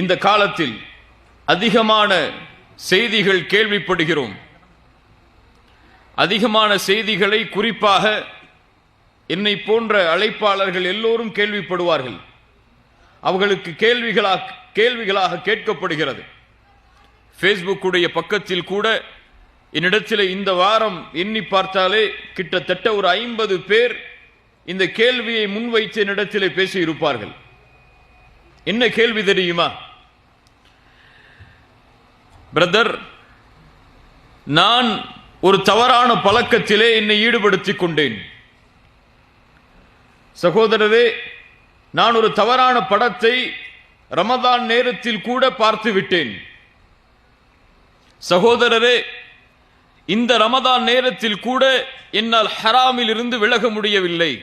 இந்த காலத்தில் அதிகமான செய்திகள் கேள்விப்படுகிறோம். அதிகமான செய்திகளை குறிப்பாக என்னை போன்ற அழைப்பாளர்கள் எல்லோரும் கேள்விப்படுவார்கள். அவர்களுக்கு கேள்விகளாக கேள்விகளாக கேட்கப்படுகிறது. ஃபேஸ்புக்குடைய பக்கத்தில் கூட என்னிடத்தில் இந்த வாரம் எண்ணி பார்த்தாலே கிட்டத்தட்ட ஒரு ஐம்பது பேர் இந்த கேள்வியை முன்வைத்து என்னிடத்தில் பேசியிருப்பார்கள். என்ன கேள்வி தெரியுமா? பிரதர் நான் ஒரு தவறான பழக்கத்திலே என்னை ஈடுபடுத்திக் கொண்டேன். சகோதரரே நான் ஒரு தவறான படத்தை ரமதான் நேரத்தில் கூட பார்த்து விட்டேன். சகோதரரே இந்த ரமதான் நேரத்தில் கூட என்னால் ஹராமில் இருந்து விலக முடியவில்லை.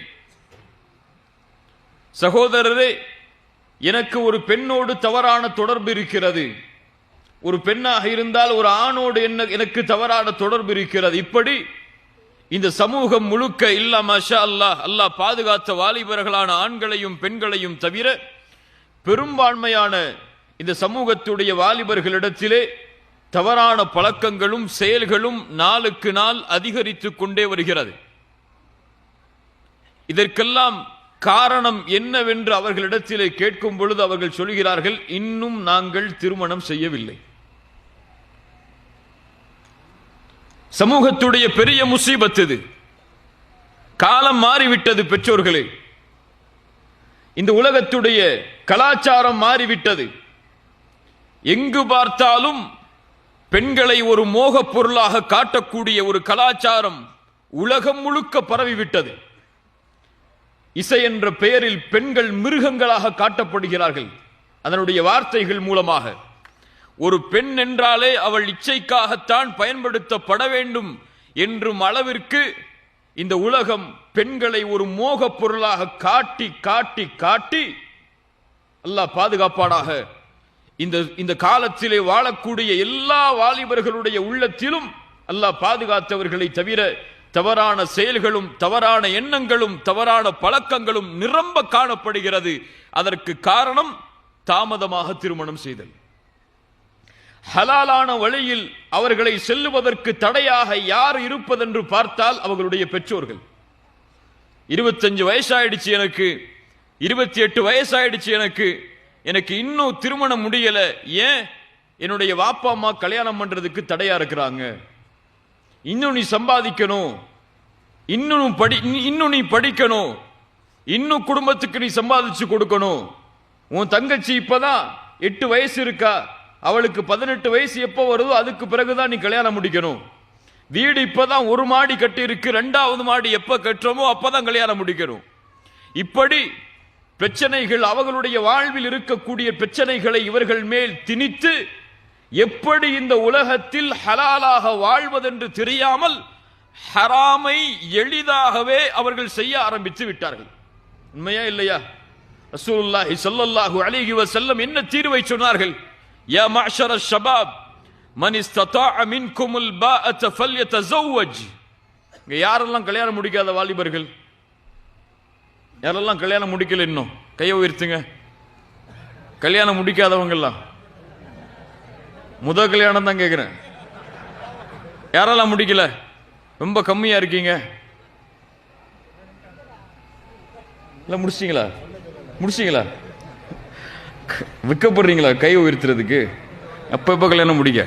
சகோதரரே எனக்கு ஒரு பெண்ணோடு தவறான தொடர்பு இருக்கிறது. ஒரு பெண்ணாக இருந்தால் ஒரு ஆணோடு என்ன எனக்கு தவறான தொடர்பு இருக்கிறது. இப்படி இந்த சமூகம் முழுக்க இல்லா மஷா அல்லாஹ் அல்லாஹ் பாதுகாத்த வாலிபர்களான ஆண்களையும் பெண்களையும் தவிர பெரும்பான்மையான இந்த சமூகத்துடைய வாலிபர்களிடத்திலே தவறான பழக்கங்களும் செயல்களும் நாளுக்கு நாள் அதிகரித்து கொண்டே வருகிறது. இதற்கெல்லாம் காரணம் என்னவென்று அவர்களிடத்திலே கேட்கும் பொழுது அவர்கள் சொல்கிறார்கள் இன்னும் நாங்கள் திருமணம் செய்யவில்லை. சமூகத்துடைய பெரிய முசீபத் இது. காலம் மாறிவிட்டது பெற்றோர்களே. இந்த உலகத்துடைய கலாச்சாரம் மாறிவிட்டது. எங்கு பார்த்தாலும் பெண்களை ஒரு மோகப் பொருளாக காட்டக்கூடிய ஒரு கலாச்சாரம் உலகம் முழுக்க பரவிவிட்டது. இசை என்ற பெயரில் பெண்கள் மிருகங்களாக காட்டப்படுகிறார்கள். அதனுடைய வார்த்தைகள் மூலமாக. ஒரு பெண் என்றாலே அவள் இச்சைக்காகத்தான் பயன்படுத்தப்பட வேண்டும் என்றும் அளவிற்கு இந்த உலகம் பெண்களை ஒரு மோகப் பொருளாக காட்டி காட்டி காட்டி அல்லாஹ் பாதுகாப்பாடாக இந்த இந்த காலத்திலே வாழக்கூடிய எல்லா வாலிபர்களுடைய உள்ளத்திலும் அல்லாஹ் பாதுகாத்தவர்களை தவிர தவறான செயல்களும் தவறான எண்ணங்களும் தவறான பழக்கங்களும் நிரம்ப காணப்படுகிறது. அதற்கு காரணம் தாமதமாக திருமணம் செய்தல். ஹலாலான வழியில் அவர்களை செல்லுவதற்கு தடையாக யார் இருப்பதென்று பார்த்தால் அவர்களுடைய பெற்றோர்கள். இருபத்தஞ்சு வயசாயிடுச்சு எனக்கு. இருபத்தி எட்டு வயசாயிடுச்சு எனக்கு. எனக்கு இன்னும் திருமணம் முடியல. ஏன்? என்னுடைய வாப்பா அம்மா கல்யாணம் பண்றதுக்கு தடையா இருக்கிறாங்க. இன்னும் நீ சம்பாதிக்கணும். இன்னும் படி இன்னும் நீ படிக்கணும். இன்னும் குடும்பத்துக்கு நீ சம்பாதிச்சு கொடுக்கணும். உன் தங்கச்சி இப்பதான் எட்டு வயசு இருக்கா? அவளுக்கு பதினெட்டு வயசு எப்போ வருதோ அதுக்கு பிறகுதான் நீ கல்யாணம் முடிக்கணும். வீடு இப்பதான் ஒரு மாடி கட்டி இருக்கு ரெண்டாவது மாடி எப்ப கட்டுறோமோ அப்பதான் கல்யாணம் முடிக்கணும். இப்படி பிரச்சனைகள் அவர்களுடைய வாழ்வில் இருக்கக்கூடிய பிரச்சனைகளை இவர்கள் மேல் திணித்து எப்படி இந்த உலகத்தில் ஹலாலாக வாழ்வதென்று தெரியாமல் ஹராமை எளிதாகவே அவர்கள் செய்ய ஆரம்பித்து விட்டார்கள். உண்மையா இல்லையா? ரசூலுல்லாஹி ஸல்லல்லாஹு அலைஹி செல்லம் என்ன தீர்வை சொன்னார்கள்? يا معشر الشباب من استطاع منكم الباءة فليتزوج இங்கே யாரெல்லாம் கல்யாணம் முடிக்காத வாலிபர்கள்? யாரெல்லாம் கல்யாணம் முடிக்கல இன்னும்? கையை உயர்த்துங்க. கல்யாணம் முடிக்காதவங்கெல்லாம். முத கல்யாணம் தான் கேட்குறேன் யாரெல்லாம் முடிக்கல? ரொம்ப கம்மியாக இருக்கீங்க. இல்லை முடிச்சிங்களா முடிச்சிங்களா விற்கப்படுறீங்களா கை உயர்த்துறதுக்கு? அப்போ எப்போ கல்யாணம் முடிக்க?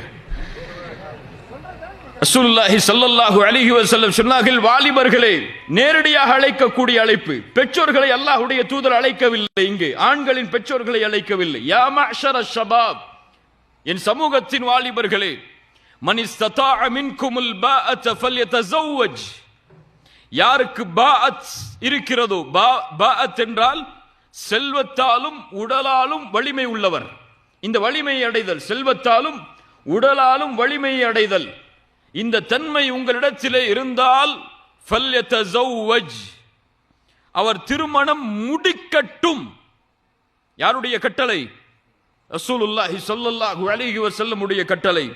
அசுல்லாஹி சல்லல்லாஹு அலிஹி வசல்லம் சொன்னார்கள் வாலிபர்களே நேரடியாக அழைக்கக்கூடிய அழைப்பு. பெற்றோர்களை அல்லாஹுடைய தூதர் அழைக்கவில்லை இங்கு. ஆண்களின் பெற்றோர்களை அழைக்கவில்லை. யா மஅஷர ஷபாப். என் சமூகத்தின் வாலிபர்களே மன் இஸ்ததாஅ மின்குமுல் பாஅத் ஃபல்யதஸவ்வஜ். யாருக்கு பாஅத் இருக்கிறதோ பா பாஅத் என்றால் செல்வத்தாலும் உடலாலும் வலிமை உள்ளவர். இந்த வலிமையை அடைதல் செல்வத்தாலும் உடலாலும் வலிமையை அடைதல். இந்த தன்மை உங்களிடத்திலே இருந்தால் அவர் திருமணம் முடிக்கட்டும். யாருடைய கட்டளை? ரசூலுல்லாஹி ஸல்லல்லாஹு அலைஹி வஸல்லம் உடைய கட்டளை.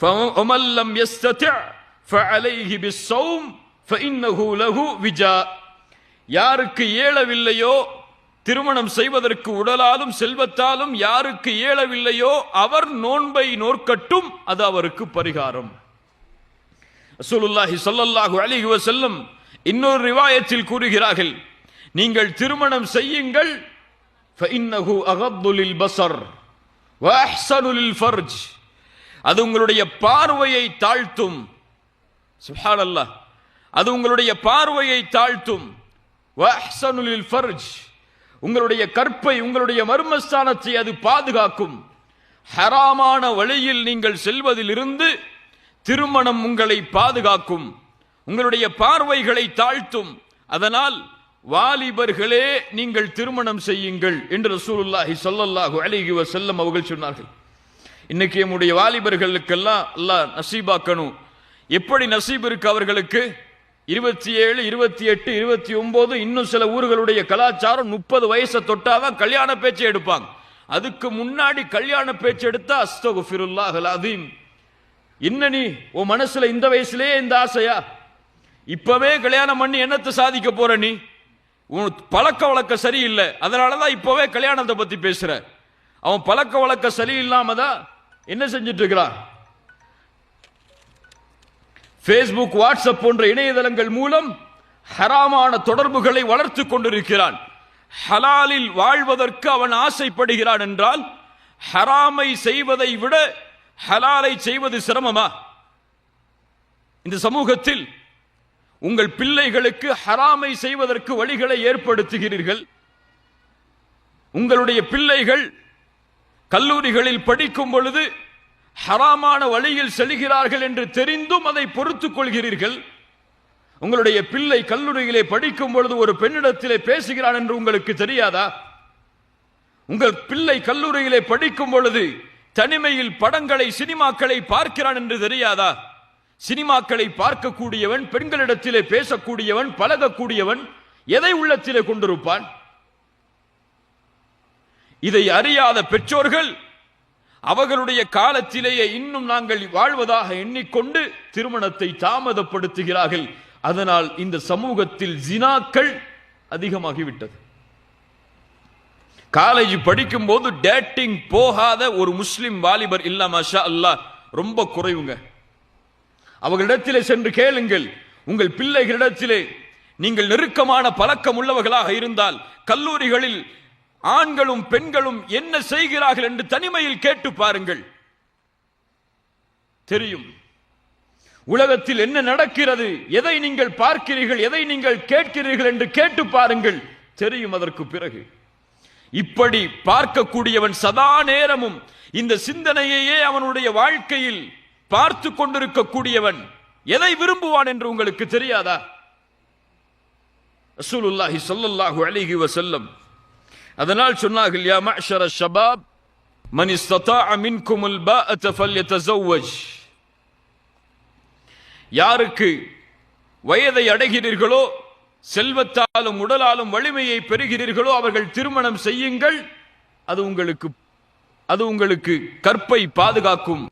ஃபமன் லம் யஸ்ததி' ஃபஅலைஹி பிஸ்ஸௌம் ஃபஇன்னஹு லஹு விஜா. யாருக்கு இயலவில்லையோ திருமணம் செய்வதற்கு உடலாலும் செல்வத்தாலும் யாருக்கு இயலவில்லையோ அவர் நோன்பை நோக்கட்டும் அது அவருக்கு பரிகாரம். அசூலுல்லாஹி சொல்லல்லாஹு அழிகுவ செல்லும் இன்னொரு ரிவாயத்தில் கூறுகிறார்கள் நீங்கள் திருமணம் செய்யுங்கள் பசர் ஃபர்ஜ். அது உங்களுடைய பார்வையை தாழ்த்தும். அல்லாஹ் அது உங்களுடைய பார்வையை தாழ்த்தும். ஃபர்ஜ். உங்களுடைய கற்பை உங்களுடைய மர்மஸ்தானத்தை அது பாதுகாக்கும். ஹராமான வழியில் நீங்கள் செல்வதிலிருந்து திருமணம் உங்களை பாதுகாக்கும். உங்களுடைய பார்வைகளை தாழ்த்தும். அதனால் வாலிபர்களே நீங்கள் திருமணம் செய்யுங்கள் என்று ரசூலுல்லாஹி சொல்லல்லாஹு அலிஹி வசல்லம் அவர்கள் சொன்னார்கள். இன்னைக்கு நம்முடைய வாலிபர்களுக்கெல்லாம் அல்லாஹ் நசீபாக்கணும். எப்படி நசீப் இருக்கு அவர்களுக்கு? இருபத்தி ஏழு இருபத்தி எட்டு இருபத்தி ஒன்பது இன்னும் சில ஊர்களுடைய கலாச்சாரம் முப்பது வயசை தொட்டாதான் கல்யாண பேச்சு எடுப்பாங்க. அதுக்கு முன்னாடி கல்யாண பேச்சு எடுத்தா அஸ்தகுஃபிருல்லாஹ் அதீம் என்ன நீ? உன் மனசுல இந்த வயசுலயே இந்த ஆசையா? இப்பவே கல்யாணம் பண்ணி என்னத்தை சாதிக்க போற நீ? உன் பழக்க வழக்க சரியில்லை. அதனாலதான் இப்பவே கல்யாணத்தை பத்தி பேசுற. அவன் பழக்க வழக்கம் சரியில்லாம தான் என்ன செஞ்சிட்டு இருக்கிறான்? ஃபேஸ்புக் வாட்ஸ்அப் போன்ற இணையதளங்கள் மூலம் ஹராமான தொடர்புகளை வளர்த்து கொண்டிருக்கிறான். ஹலாலில் வாழ்வதற்கு அவன் ஆசைப்படுகிறான் என்றால் ஹராமை செய்வதை விட ஹலாலை செய்வது சிரமமா? இந்த சமூகத்தில் உங்கள் பிள்ளைகளுக்கு ஹராமை செய்வதற்கு வழிகளை ஏற்படுத்துகிறீர்கள். உங்களுடைய பிள்ளைகள் கல்லூரிகளில் படிக்கும் பொழுது ஹராமான வழியில் செல்கிறார்கள் என்று தெரிந்தும் அதை பொறுத்துக் கொள்கிறீர்கள். உங்களுடைய பிள்ளை கல்லூரியிலே படிக்கும் பொழுது ஒரு பெண்ணிடத்திலே பேசுகிறான் என்று உங்களுக்கு தெரியாதா? உங்கள் பிள்ளை கல்லூரியிலே படிக்கும் பொழுது தனிமையில் படங்களை சினிமாக்களை பார்க்கிறான் என்று தெரியாதா? சினிமாக்களை பார்க்கக்கூடியவன் பெண்களிடத்திலே பேசக்கூடியவன் பழகக்கூடியவன் எதை உள்ளத்திலே கொண்டிருப்பான்? இதை அறியாத பெற்றோர்கள் அவர்களுடைய காலத்திலேயே இன்னும் நாங்கள் வாழ்வதாக எண்ணிக்கொண்டு திருமணத்தை தாமதப்படுத்துகிறார்கள். அதனால் இந்த சமூகத்தில் ஜினாக்கள் அதிகமாகிவிட்டது. காலேஜ் படிக்கும் போது டேட்டிங் போகாத ஒரு முஸ்லிம் வாலிபர் இல்ல மாஷா அல்லாஹ் ரொம்ப குறைவுங்க. அவர்களிடத்திலே சென்று கேளுங்கள். உங்கள் பிள்ளைகளிடத்திலே நீங்கள் நெருக்கமான பழக்கம் உள்ளவர்களாக இருந்தால் கல்லூரிகளில் ஆண்களும் பெண்களும் என்ன செய்கிறார்கள் என்று தனிமையில் கேட்டு பாருங்கள். தெரியும். உலகத்தில் என்ன நடக்கிறது? எதை நீங்கள் பார்க்கிறீர்கள்? எதை நீங்கள் கேட்கிறீர்கள் என்று கேட்டு பாருங்கள். தெரியும் அதற்கு பிறகு. இப்படி பார்க்கக்கூடியவன் சதா நேரமும் இந்த சிந்தனையையே அவனுடைய வாழ்க்கையில் பார்த்து கொண்டிருக்கக்கூடியவன் எதை விரும்புவான் என்று உங்களுக்கு தெரியாதா? ரசூலுல்லாஹி சொல்லல்லாஹு அலைஹி செல்லம் அதனால் சொன்னார்கள் யா மஅஷர ஷபாப் யாருக்கு வயதை அடைகிறீர்களோ செல்வத்தாலும் உடலாலும் வலிமையை பெறுகிறீர்களோ அவர்கள் திருமணம் செய்யுங்கள். அது உங்களுக்கு அது உங்களுக்கு கற்பை பாதுகாக்கும்.